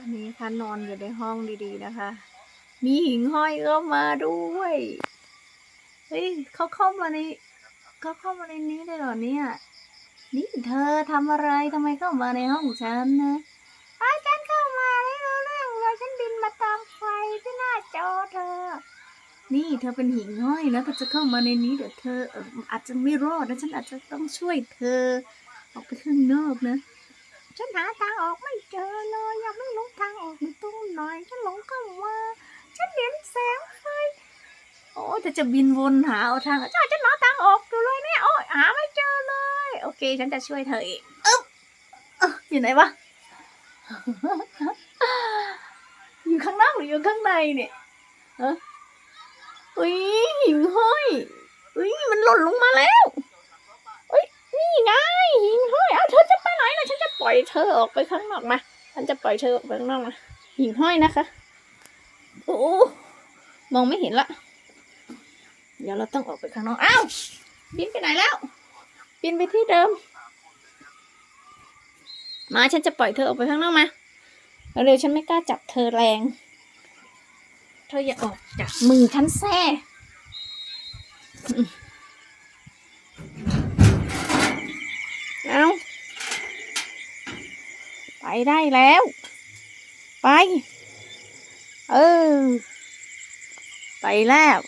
อันนี้ค่ะนอนอยู่ในห้องดีๆนะคะ มีหิ่งห้อยเข้ามาด้วยเฮ้ยเขาเข้ามาในเขาเข้ามาในนี้ได้เหรอเนี่ย นี่เธอทำอะไรทำไมเข้ามาในห้องฉันนะอาฉันเข้ามาไม่รู้เรื่องเลยฉันบินมาตามไฟที่หน้าจอเธอ นี่เธอเป็นหิ่งห้อยนะเธอจะเข้ามาในนี้เดี๋ยวเธอเอ่ออาจจะไม่รอดนะฉันอาจจะต้องช่วยเธอ ออกไปข้างนอกนะ ฉันหาทางออกไม่เจอเลยยังไม่รู้ แสงไฟโอ้แต่จะบินวนหาเอาทางใช่ฉันหาทางออกอยู่เลยเนี่ยโอ้ยหาไม่เจอเลย โอเค ฉันจะช่วยเธอเองอึ๊บเอ้ออยู่ไหนวะอยู่ข้างนอกหรืออยู่ข้างในเนี่ยฮะอุ้ยหิ่งห้อยอุ้ยมันหล่นลงมาแล้วอุ้ยนี่ไงหิ่งห้อยเอาเธอจะไปไหนล่ะฉันจะปล่อยเธอออกไปข้างนอกมาฉันจะปล่อยเธอออกไปข้างนอกมาหิ่งห้อยนะคะโอ้ มองไม่เห็นละ เดี๋ยวเราต้องออกไปข้างนอก อ้าว บินไปไหนแล้ว บินไปที่เดิม มาฉันจะปล่อยเธอออกไปข้างนอกมา เร็วๆฉันไม่กล้าจับเธอแรง เธออย่าออกจากมือฉันแซ่อืมเอาไปได้แล้ว ไป เออ ไปแล้ว